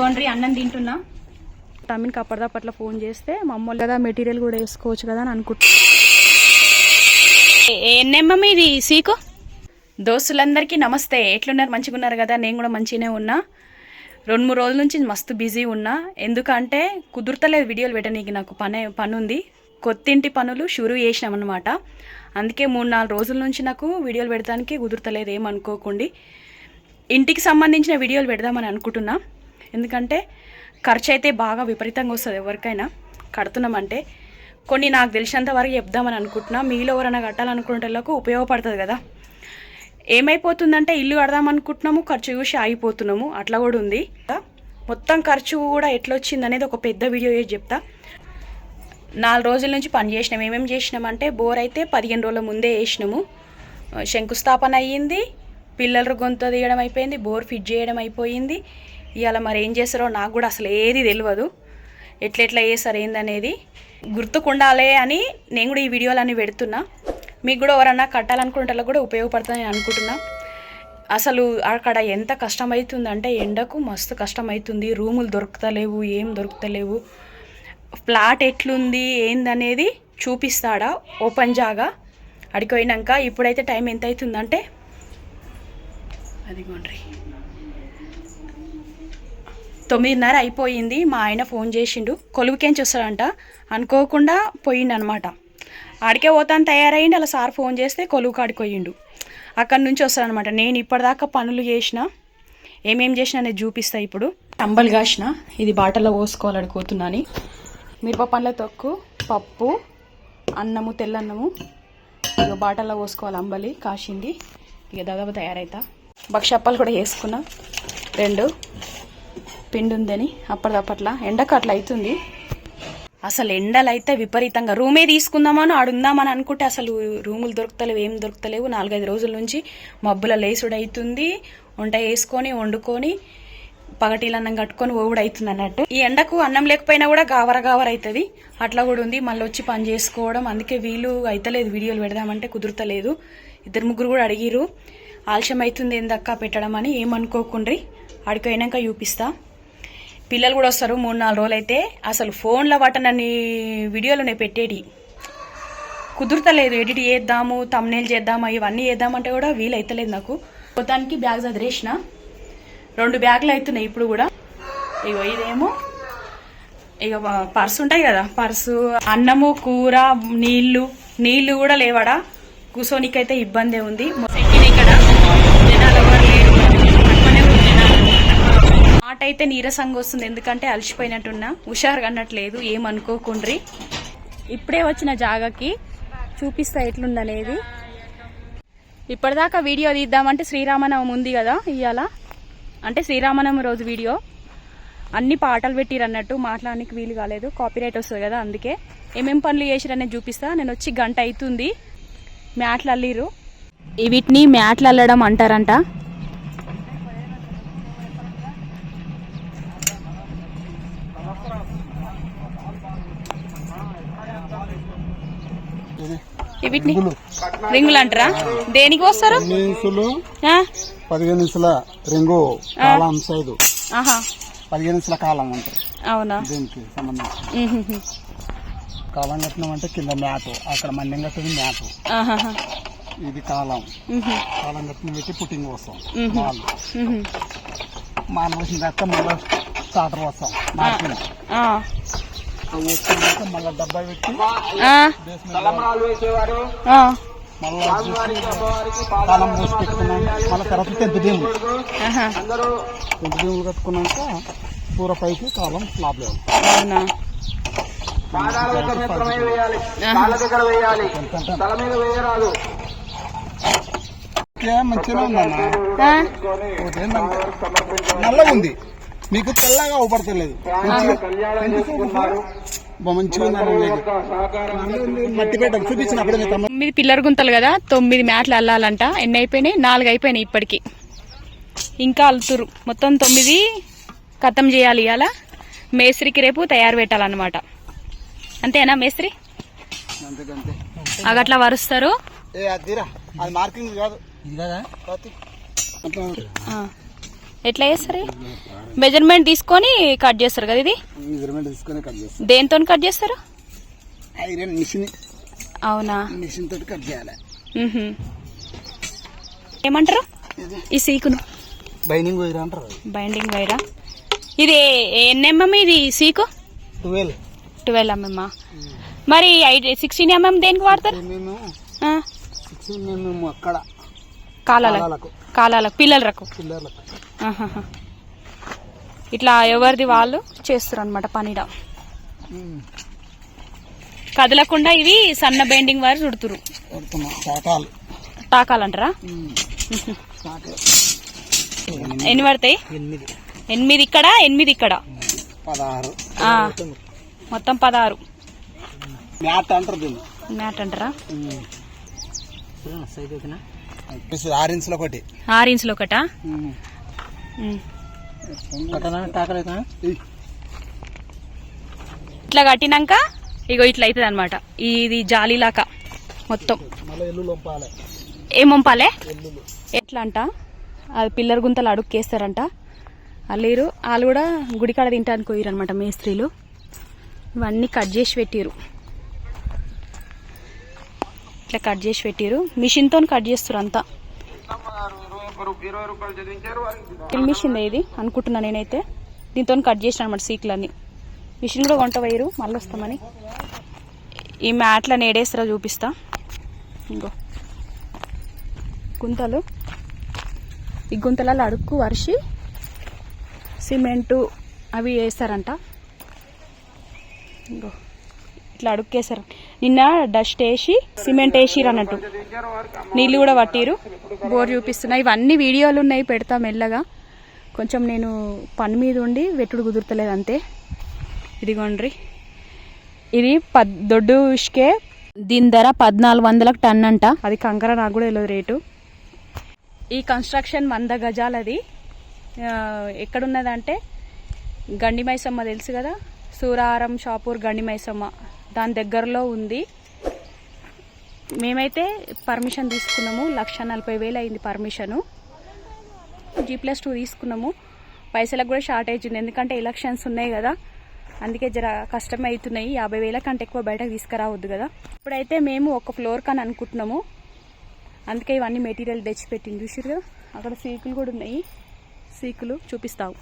ఇదిగోండ్రి అన్నం తింటున్నా. తమ్మినికి అప్పటిదప్పట్ల ఫోన్ చేస్తే మా అమ్మ కదా మెటీరియల్ కూడా వేసుకోవచ్చు కదా అని అనుకుంటా. ఎన్నెమ్మ మీది సీకు? దోస్తులందరికీ నమస్తే. ఎట్లున్నారు? మంచిగా ఉన్నారు కదా? నేను కూడా మంచిగానే ఉన్నా. రెండు మూడు రోజుల నుంచి మస్తు బిజీ ఉన్నా. ఎందుకంటే కుదురుతలేదు వీడియోలు పెట్టనీకి నాకు పని పని ఉంది కొత్తింటి పనులు షురూ చేసినామన్నమాట. అందుకే మూడు నాలుగు రోజుల నుంచి నాకు వీడియోలు పెడతానికి కుదురుతలేదు ఏమనుకోకండి. ఇంటికి సంబంధించిన వీడియోలు పెడదామని అనుకుంటున్నా. ఎందుకంటే ఖర్చు అయితే బాగా విపరీతంగా వస్తుంది ఎవరికైనా. కడుతున్నామంటే కొన్ని నాకు తెలిసినంత వరకు చెప్దామని అనుకుంటున్నా. మీలో ఎవరైనా కట్టాలనుకునే ఉపయోగపడుతుంది కదా. ఏమైపోతుందంటే ఇల్లు కడదాం అనుకుంటున్నాము ఖర్చు చూసి ఆగిపోతున్నాము. అట్లా కూడా ఉంది. మొత్తం ఖర్చు కూడా ఎట్లా వచ్చింది అనేది ఒక పెద్ద వీడియో చేసి చెప్తా. నాలుగు రోజుల నుంచి పని చేసినాం. ఏమేమి చేసినామంటే బోర్ అయితే పదిహేను రోజుల ముందే వేసినాము. శంకుస్థాపన అయ్యింది పిల్లలు గొంతు తీయడం అయిపోయింది బోర్ ఫిట్ చేయడం అయిపోయింది. ఇవాళ మరి ఏం చేస్తారో నాకు కూడా అసలు ఏది తెలియదు ఎట్లెట్లా చేస్తారు ఏందనేది గుర్తుకుండాలి అని నేను కూడా ఈ వీడియోలన్నీ పెడుతున్నా. మీకు కూడా ఎవరన్నా కట్టాలనుకుంటే కూడా ఉపయోగపడుతుందని అనుకుంటున్నా. అసలు అక్కడ ఎంత కష్టమవుతుందంటే ఎండకు మస్తు కష్టమవుతుంది రూములు దొరుకుతలేవు ఏం దొరుకుతలేవు. ప్లాట్ ఎట్లుంది ఏందనేది చూపిస్తాడా ఓపెన్ జాగా. అడిగిపోయినాక ఇప్పుడైతే టైం ఎంత అవుతుందంటే అదిగోండి. తొమ్మిదిన్నర అయిపోయింది. మా ఆయన ఫోన్ చేసిండు. కొలువుకేంచి వస్తాడంట అనుకోకుండా పోయిండు అనమాట ఆడికే పోతాను తయారయ్యిండు అలా సార్ ఫోన్ చేస్తే కొలువు కాడికి పోయిండు అక్కడి నుంచి వస్తాడనమాట. నేను ఇప్పటిదాకా పనులు చేసిన ఏమేం చేసినా అనేది చూపిస్తా ఇప్పుడు. టంబలు కాసిన ఇది బాటలో పోసుకోవాలనుకోతున్నాను మిరప పండ్ల తొక్కు పప్పు అన్నము తెల్లన్నము. ఇక బాటల్లో పోసుకోవాలి అంబలి కాసింది. ఇక దాదాపు తయారవుతా భక్షప్పాలు కూడా వేసుకున్నా రెండు. పిండి ఉందని అప్పటిదప్పట్లా ఎండకు అట్లా అవుతుంది అసలు ఎండలు అయితే విపరీతంగా. రూమే తీసుకుందామని ఆడుందామని అనుకుంటే అసలు రూములు దొరుకుతలేవు ఏం దొరుకుతలేవు. నాలుగైదు రోజుల నుంచి మబ్బుల లేసుడు అవుతుంది వంట వేసుకొని వండుకొని పగటీలు అన్నం కట్టుకొని ఓవుడు అవుతుంది అన్నట్టు. ఈ ఎండకు అన్నం లేకపోయినా కూడా గావర గావర అవుతుంది అట్లా కూడా ఉంది. మళ్ళీ వచ్చి పని చేసుకోవడం. అందుకే వీలు అయితలేదు. వీడియోలు పెడదామంటే కుదురుతలేదు. ఇద్దరు ముగ్గురు కూడా అడిగిరు ఆలస్యం అవుతుంది ఏందక్క పెట్టడం అని ఏమనుకోకుండ్రి అడిపోయినాక చూపిస్తా. పిల్లలు కూడా వస్తారు మూడు నాలుగు రోజులు అయితే అసలు ఫోన్ల వాటనన్ని వీడియోలు నేను పెట్టేటి. కుదురుతలేదు ఎడిట్ చేద్దాము తమ్నేల్ చేద్దాము ఇవన్నీ చేద్దామంటే కూడా వీలు అవుతలేదు నాకు. మొత్తానికి బ్యాగ్స్ అదిరేసిన రెండు బ్యాగులు అవుతున్నాయి ఇప్పుడు కూడా. ఇగో ఇదేమో. ఇక పర్సు ఉంటాయి కదా పర్సు. అన్నము కూర నీళ్ళు నీళ్ళు కూడా లేవాడా? కూర్చోనికైతే ఇబ్బందే ఉంది. మాట అయితే నీరసంగా వస్తుంది. ఎందుకంటే అలసిపోయినట్టున్నా. హుషారుగా అన్నట్లేదు. ఏమనుకోకుండ్రి. ఇప్పుడే వచ్చిన జాగాకి చూపిస్తా ఎట్లుందనేది. ఇప్పటిదాకా వీడియో తీద్దామంటే శ్రీరామనవమి ఉంది కదా ఇవాళ అంటే శ్రీరామనవమి రోజు వీడియో. అన్ని పాటలు పెట్టిరు అన్నట్టు. మాట్లాడడానికి వీలు కాలేదు. కాపీరైట్ వస్తుంది కదా అందుకే. ఏమేం పనులు చేసిరనేది చూపిస్తా. నేను వచ్చి గంట అవుతుంది. మ్యాట్లు అల్లిరు వీటిని మ్యాట్లు అల్లడం అంటారంట. వీటిని రింగులు అంటారా దేనికి వస్తారు? పదిహేను ఇంచుల రింగు కాలం ఆహా. పదిహేను ఇంచుల కాలం అంటారు. అవునా? దీనికి సంబంధించి. కాలం కట్టినామంటే కింద మ్యాటు అక్కడ మన్యం కట్టేది మ్యాటు. ఇది కాలం. కాలం కట్టిన పెట్టి పుట్టింగ్ వస్తాం. మాలు. మాలు వచ్చిన తర్వాత మళ్ళీ స్టార్టర్ వస్తాం. మార్కింగ్ ఆ. అవి వచ్చిన తర్వాత మళ్ళీ డబ్బా పెట్టి పోసి పెట్టుకున్నాం. మళ్ళీ తర్వాత కట్టుకున్నాక కూర పైకి కాలం స్లాబ్ లేదు అవునా? ఆహా. మంచిగా ఉందన్న ఆ. ఒకటి ఏంటంటే నల్లగా ఉంది మీకు తెల్లగా అవపడతలేదు మంచిగా ఉందన్న. నల్లగా ఉంది, మట్టి పెట్ట చూపించిన అప్పుడే మీ తమ్ముడు. తొమ్మిది పిల్లర్ గుంతలు కదా తొమ్మిది మ్యాట్లు అల్లాలంట. ఎన్ని అయిపోయినాయి? నాలుగు అయిపోయినాయి ఇప్పటికి. ఇంకా అల్తురు. మొత్తం తొమ్మిది ఖతం చేయాలి ఇవాళ మేస్త్రికి రేపు తయారు పెట్టాలన్నమాట. అంతేనా మేస్త్రి? అగట్లా వరుస్తారు. ఏ అదిరా అది మార్కింగ్ కాదు. ఇది కదా? అట్లా ఆ. ఎట్లా చేస్తారు? మెజర్మెంట్ తీసుకొని కట్ చేస్తారు కదా ఇది? మెజర్మెంట్ తీసుకొని కట్ చేస్తాం దేంతో కట్ చేస్తారు? ఐరన్ మిషన్ అవునా? మిషన్ తోటి కట్ చేయాలి. ఏమంటారు? ఈ సీకును. బైనింగ్ వైర్ అంటారు బైండింగ్ వైరా ఇది ఎన్ని ఎంఎం ఇది సీకు? ట్వెల్వ్ ట్వెల్వ్ ఎంఎం మరి సిక్స్టీన్ ఎంఎం దేనికి వాడతారు? మేము ఆ, సిక్స్ మేము అక్కడ. కాలాల కాలాలకు. కాలాలకు పిల్లలకు. పిల్లర్లకు ఆహాహా. ఇట్లా ఎవరిది వాళ్ళు? చేస్తారు అనమాట పనిడ కదలకుండా ఇవి సన్న బెండింగ్ వారు చుడుతురు. టాకాలంటారా ఎన్ని పడతాయి? ఎనిమిది. ఎనిమిది ఇక్కడ ఎనిమిది ఇక్కడ. మొత్తం పదహారు. మ్యాట్ అంటారు మ్యాట్ అంటారా? ఆరు ఇంచులు ఒకటి ఆరు ఇంచులు ఒకటా. ఇట్లా కట్టినాక ఇగో ఇట్లా అవుతుంది అనమాట ఇది జాలీలాక మొత్తం. ఏం పంపాలే ఎట్లా అంట అది పిల్లర్ గుంతలు అడుక్కేస్తారంట. అల్లేరు వాళ్ళు కూడా గుడికాడ తింటానికి పోయారు అనమాట మేస్త్రీలు ఇవన్నీ కట్ చేసి పెట్టిరు ఇట్లా కట్ చేసి పెట్టిరు మిషన్తో కట్ చేస్తారు అంతా. మిషన్ ఇది అనుకుంటున్నా నేనైతే. దీంతో కట్ చేసిన అనమాట సీట్లని మిషన్ కూడా వంట వేయరు మళ్ళీ వస్తామని. ఈ మ్యాట్లను ఏడేస్తారో చూపిస్తా. ఇంకో. గుంతలు. ఈ గుంతలలో అడుక్కు వరిసి సిమెంటు అవి వేస్తారంట. ఇంకో. ఇట్లా అడుక్కేసారు నిన్న డస్ట్ వేసి సిమెంట్ వేసిరు అన్నట్టు నీళ్ళు కూడా పట్టిరు. బోర్ చూపిస్తున్నా ఇవన్నీ వీడియోలు ఉన్నాయి పెడతా మెల్లగా. కొంచెం నేను పని మీద ఉండి వెట్టుడు కుదురుతలేదు అంతే. ఇదిగోండ్రి. ఇది పద్ దొడ్డు ఇష్కే దీని ధర పద్నాలుగు వందలకు టన్ అంట. అది కంకర నాకు కూడా తెలియదు రేటు. ఈ కన్స్ట్రక్షన్ వంద గజాలది. ఆ, ఎక్కడున్నదంటే గండిమైసమ్మ తెలుసు కదా? సూరారం షాపూర్ గండిమైసమ్మ. దాని దగ్గరలో ఉంది. మేమైతే పర్మిషన్ తీసుకున్నాము. లక్ష నలభై వేలు అయింది పర్మిషను. జీ ప్లస్ టూ తీసుకున్నాము. పైసలకు కూడా షార్టేజ్ ఉంది. ఎందుకంటే ఎలక్షన్స్ ఉన్నాయి కదా. అందుకే జర కష్టం అవుతున్నాయి యాభై వేల కంటే ఎక్కువ బయటకు తీసుకురావద్దు కదా. ఇప్పుడైతే మేము ఒక ఫ్లోర్ కానీ అనుకుంటున్నాము. అందుకే ఇవన్నీ మెటీరియల్ తెచ్చిపెట్టింది చూసారు కదా? అక్కడ సీకులు కూడా ఉన్నాయి. సీకులు చూపిస్తావు.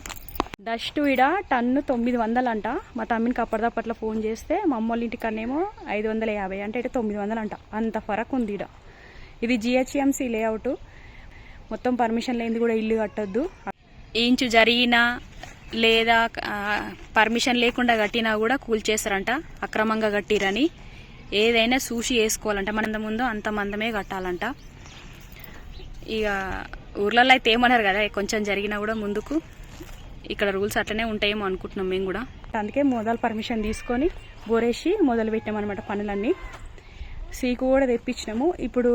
డస్ట్ ఇడ టన్ను తొమ్మిది వందలు అంట మా తమ్మినికి అప్పటిదప్పట్లో ఫోన్ చేస్తే మా అమ్మోళ్ళ ఇంటికన్నేమో ఐదు వందల యాభై అంటే ఇటు తొమ్మిది వందలు అంట అంత ఫరక్ ఉంది ఇడ ఇది జిహెచ్ఎంసీ లేఅవుట్. మొత్తం పర్మిషన్ లేనిది కూడా ఇల్లు కట్టొద్దు. ఇంచు జరిగినా లేదా పర్మిషన్ లేకుండా కట్టినా కూడా కూల్చేస్తారంట అక్రమంగా కట్టిరని. ఏదైనా చూసి వేసుకోవాలంట. మనంత ముందు అంత మందమే కట్టాలంట. ఇక ఊర్లలో అయితే ఏమన్నారు కదా కొంచెం జరిగినా కూడా ముందుకు. ఇక్కడ రూల్స్ అట్లనే ఉంటాయేమో అనుకుంటున్నాం మేము కూడా. అందుకే మొదలు పర్మిషన్ తీసుకొని బోరేసి మొదలు పెట్టామన్నమాట పనులన్నీ. సీకు కూడా తెప్పించినాము. ఇప్పుడు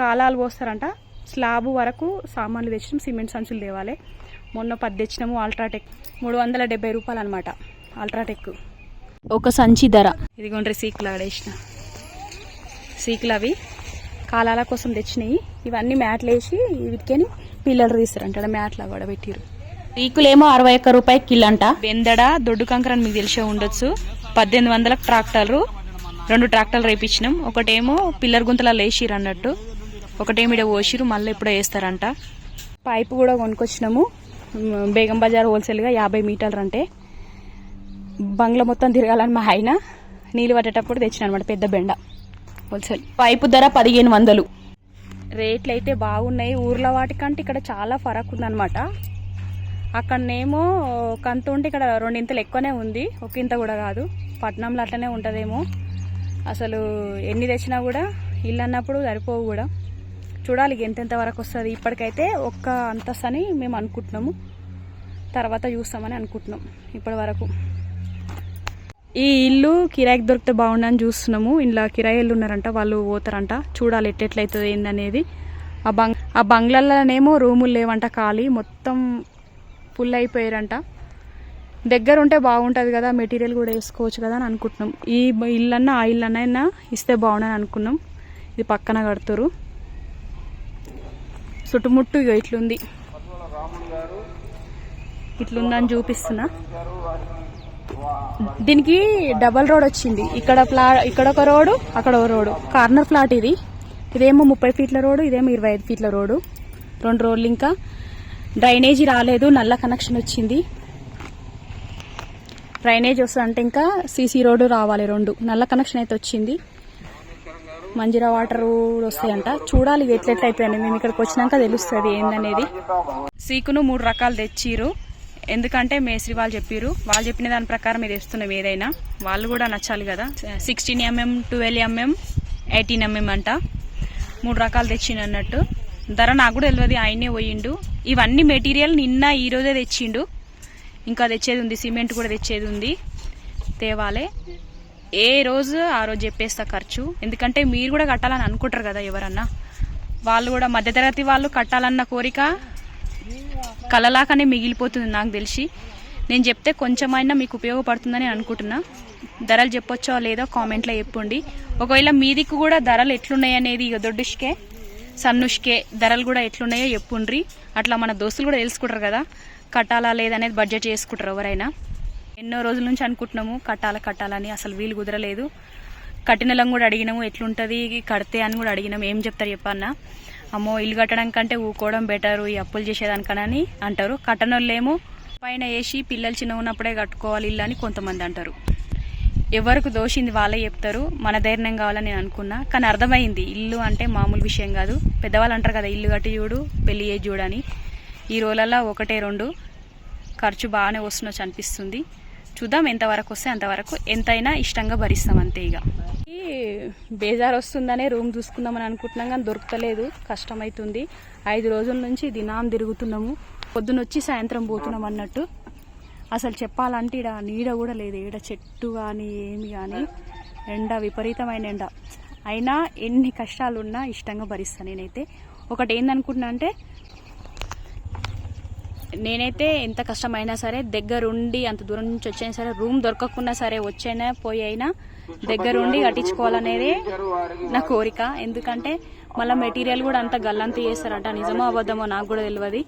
కాలాలు పోస్తారంట. స్లాబ్ వరకు సామాన్లు తెచ్చినాం సిమెంట్ సంచులు తేవాలి. మొన్న పది తెచ్చినాము అల్ట్రాటెక్. మూడు వందల డెబ్బై రూపాయలు అనమాట అల్ట్రాటెక్. ఒక సంచి ధర. ఇదిగోండ్రి సీకులు ఆడేసిన. సీకులు అవి కాలాల కోసం తెచ్చినాయి. ఇవన్నీ మ్యాట్లు వేసి వీటికని పిల్లలు తీస్తారంట మ్యాట్లు కూడా పెట్టిరు రీకులేమో అరవై ఒక్క రూపాయి కిలో అంట. బెందడ దొడ్డు కంకర అని మీకు తెలిసే ఉండొచ్చు. పద్దెనిమిది వందలకు ట్రాక్టర్లు రెండు ట్రాక్టర్లు రేపించినాం ఒకటేమో పిల్లర్ గుంతలలో వేసిరు అన్నట్టు. ఒకటేమో ఇక్కడ పోసిరు మళ్ళీ ఎప్పుడో వేస్తారంట. పైపు కూడా కొనుక్కొచ్చినాము. బేగం బజార్ హోల్సేల్గా యాభై మీటర్లు అంటే బంగ్లా మొత్తం తిరగాలని మా ఆయన. నీళ్ళు పట్టేటప్పుడు తెచ్చిన అనమాట పెద్ద బెండ. హోల్సేల్. పైపు ధర పదిహేను వందలు. రేట్లు అయితే బాగున్నాయి. ఊర్ల వాటికంటే ఇక్కడ చాలా ఫరక్ ఉందన్నమాట. అక్కడనేమో కంత ఉంటే ఇక్కడ రెండింతలు ఎక్కువనే ఉంది. ఒక ఇంత కూడా కాదు. పట్నంలో అట్లనే ఉంటుందేమో. అసలు ఎన్ని తెచ్చినా కూడా ఇల్లు అన్నప్పుడు సరిపోవు కూడా. చూడాలి ఎంతెంత వరకు వస్తుంది. ఇప్పటికైతే ఒక్క అంతస్తు అని మేము అనుకుంటున్నాము. తర్వాత చూస్తామని అనుకుంటున్నాం ఇప్పటి వరకు. ఈ ఇల్లు కిరాయికి దొరికితే బాగుండని చూస్తున్నాము. ఇంట్లో కిరాయిలు ఉన్నారంట వాళ్ళు పోతారంట. చూడాలి ఎట్టెట్లయితుంది ఏందనేది. ఆ బంగ్ ఆ బంగ్లాలనేమో రూములు లేవంట ఖాళీ. మొత్తం ఫుల్ అయిపోయారంట. దగ్గర ఉంటే బాగుంటుంది కదా మెటీరియల్ కూడా వేసుకోవచ్చు కదా అని అనుకుంటున్నాం. ఈ ఇల్లు అన్నా ఆ ఇల్లు ఇస్తే బాగుండని అనుకున్నాం. ఇది పక్కన కడుతురు చుట్టుముట్టు ఇగో ఇట్లుంది. ఇట్లుందని చూపిస్తున్నా. దీనికి డబల్ రోడ్ వచ్చింది. ఇక్కడ ప్లా ఇక్కడ ఒక రోడ్డు అక్కడ ఒక రోడ్డు. కార్నర్ ఫ్లాట్ ఇది. ఇదేమో ముప్పై ఫీట్ల రోడ్డు ఇదేమో ఇరవై ఐదు ఫీట్ల రోడ్డు. రెండు రోడ్లు ఇంకా. డ్రైనేజీ రాలేదు నల్ల కనెక్షన్ వచ్చింది. డ్రైనేజ్ వస్తుందంటే ఇంకా సీసీ రోడ్డు రావాలి రెండు. నల్ల కనెక్షన్ అయితే వచ్చింది. మంజీరా వాటర్ వస్తాయంట. చూడాలి ఎట్లెట్ల అయిపోయింది. మేము ఇక్కడికి వచ్చినాక తెలుస్తుంది ఏందనేది. సీకును మూడు రకాలు తెచ్చిర్రు. ఎందుకంటే మేస్త్రి వాళ్ళు చెప్పిర్రు. వాళ్ళు చెప్పిన దాని ప్రకారం ఇది వేస్తున్నాం ఏదైనా. వాళ్ళు కూడా నచ్చాలి కదా. Sixteen MM twelve MM eighteen MM అంట. మూడు రకాలు తెచ్చిండు అన్నట్టు. ధర నాకు కూడా తెలియదు ఆయనే పోయిండు. ఇవన్నీ మెటీరియల్ నిన్న ఈ రోజే తెచ్చిండు. ఇంకా తెచ్చేది ఉంది సిమెంట్ కూడా తెచ్చేది ఉంది. తేవాలే. ఏ రోజు ఆ రోజు చెప్పేస్తా ఖర్చు. ఎందుకంటే మీరు కూడా కట్టాలని అనుకుంటారు కదా ఎవరన్నా. వాళ్ళు కూడా మధ్యతరగతి వాళ్ళు కట్టాలన్న కోరిక కలలాకనే మిగిలిపోతుంది నాకు తెలిసి. నేను చెప్తే కొంచెమైనా మీకు ఉపయోగపడుతుందని అనుకుంటున్నా. ధరలు చెప్పొచ్చో లేదో కామెంట్లో చెప్పండి. ఒకవేళ మీదికి కూడా ధరలు ఎట్లున్నాయి అనేది ఇక దొడ్డుష్కే. సన్నుష్కే ధరలు కూడా ఎట్లున్నాయో చెప్పుండ్రి. అట్లా మన దోస్తులు కూడా తెలుసుకుంటారు కదా కట్టాలా లేదనేది బడ్జెట్ చేసుకుంటారు ఎవరైనా. ఎన్నో రోజుల నుంచి అనుకుంటున్నాము కట్టాల కట్టాలని అసలు వీలు కుదరలేదు. కట్టినలం కూడా అడిగినాము ఎట్లుంటుంది కడితే అని కూడా అడిగినాము. ఏం చెప్తారు చెప్పన్న? అమ్మో ఇల్లు కట్టడం కంటే ఊకోవడం బెటర్ ఈ అప్పులు చేసేదానికనని అంటారు. కట్టనోళ్ళేమో పైన వేసి పిల్లలు చిన్న ఉన్నప్పుడే కట్టుకోవాలి ఇల్లు అని కొంతమంది అంటారు. ఎవరికి దోషింది వాళ్ళే చెప్తారు. మన ధైర్యం కావాలని నేను అనుకున్నా. కానీ అర్థమైంది ఇల్లు అంటే మామూలు విషయం కాదు. పెద్దవాళ్ళు అంటారు కదా ఇల్లు కట్టి చూడు పెళ్ళి చేసి చూడని ఈ రోజులలో ఒకటే రెండు. ఖర్చు బాగానే వస్తున్నట్టు అనిపిస్తుంది. చూద్దాం ఎంతవరకు వస్తే అంతవరకు ఎంతైనా ఇష్టంగా భరిస్తాం అంతే ఇక. బేజార్ వస్తుందనే రూమ్ చూసుకుందామని అనుకుంటున్నాం కానీ దొరకలేదు. కష్టమవుతుంది ఐదు రోజుల నుంచి దినాం తిరుగుతున్నాము. పొద్దునొచ్చి సాయంత్రం పోతున్నాం అన్నట్టు. అసలు చెప్పాలంటే ఈడ నీడ కూడా లేదు. ఈడ చెట్టు కానీ ఏమి కానీ ఎండ విపరీతమైన ఎండ. అయినా ఎన్ని కష్టాలున్నా ఇష్టంగా భరిస్తాను నేనైతే. ఒకటి ఏందనుకుంటున్నా అంటే నేనైతే ఎంత కష్టమైనా సరే దగ్గరుండి అంత దూరం నుంచి వచ్చైనా సరే రూమ్ దొరకకున్నా సరే వచ్చైనా పోయి అయినా దగ్గరుండి కట్టించుకోవాలనేదే నా కోరిక. ఎందుకంటే మళ్ళీ మెటీరియల్ కూడా అంత గల్లంత చేస్తారంట. నిజమో అబద్ధమో నాకు కూడా తెలియదు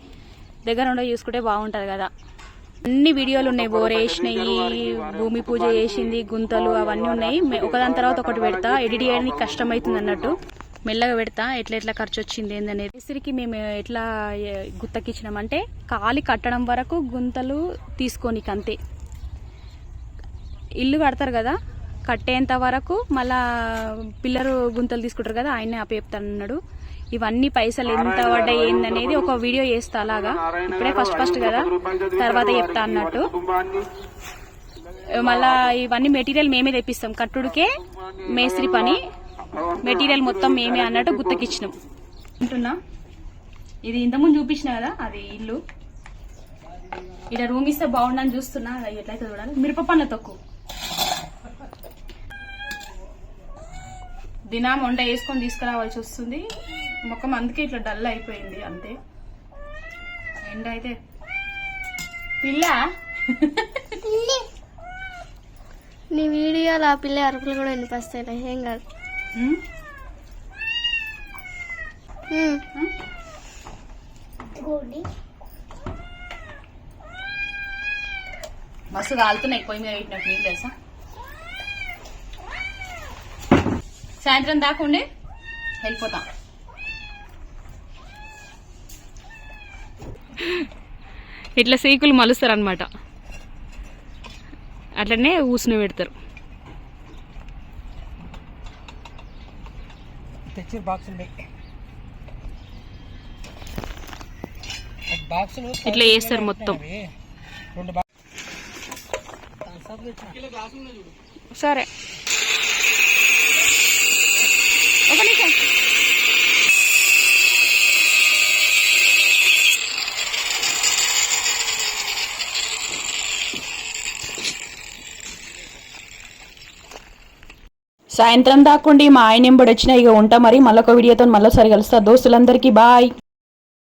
దగ్గర ఉండి చూసుకుంటే బాగుంటుంది కదా. అన్ని వీడియోలు ఉన్నాయి. బోర్ వేసినాయి భూమి పూజ చేసింది గుంతలు అవన్నీ ఉన్నాయి. ఒకదాని తర్వాత ఒకటి పెడతా. ఎడిట్ చేయడానికి కష్టం అవుతుంది అన్నట్టు. మెల్లగా పెడతా. ఎట్లా ఎట్లా ఖర్చు వచ్చింది ఏందనేది. మేస్త్రికి మేము ఎట్లా గుత్తకిచ్చినామంటే కాలి కట్టడం వరకు గుంతలు తీసుకోనికి అంతే. ఇల్లు కడతారు కదా కట్టేంత వరకు మళ్ళా పిల్లరు గుంతలు తీసుకుంటారు కదా ఆయనే అన్నాడు ఇవన్నీ పైసలు ఎంత పడ్డాయి ఏందనేది ఒక వీడియో చేస్తా అలాగా. ఇప్పుడే ఫస్ట్ ఫస్ట్ కదా. తర్వాత చెప్తా అన్నట్టు. మళ్ళా ఇవన్నీ మెటీరియల్ మేమే తెప్పిస్తాం. కట్టుడికే మేస్త్రి పని. మెటీరియల్ మొత్తం మేమే అన్నట్టు గుర్తుకిచ్చినాం అంటున్నా ఇది ఇంతకుముందు చూపించిన కదా అది ఇల్లు. ఇక్కడ రూమ్ ఇస్తే బాగుండని చూస్తున్నా. ఎట్లయితే చూడాలి? మిరపపన్న తొక్కు. దినం వంట వేసుకొని తీసుకురావాల్సి వస్తుంది. మొక్కం అందుకే ఇట్లా డల్ అయిపోయింది అంతే. ఎండ అయితే పిల్ల. నీ వీడియోలో ఆ పిల్ల అరుపులు కూడా వినిపిస్తాయి ఏం కాదు. మస్తు కాలుతున్నాయి పొయ్యి మీద పెట్టినట్టు నీళ్ళు తెలుసా? సాయంత్రం దాకా ఉండి? వెళ్ళిపోతాం. ఇట్లా సీకులు మలుస్తారు అనమాట అట్లనే ఊసిన పెడతారు. బాక్సులు ఇట్లా చేస్తారు మొత్తం. సరే. ఒక నిమిషం. సాయంత్రం దాకుండి మా ఆయన ఎంబడి వచ్చినా ఇక ఉంటా మరి. మళ్ళొక వీడియోతో మళ్ళీ సరి కలుస్తా. దోస్తులందరికీ బాయ్.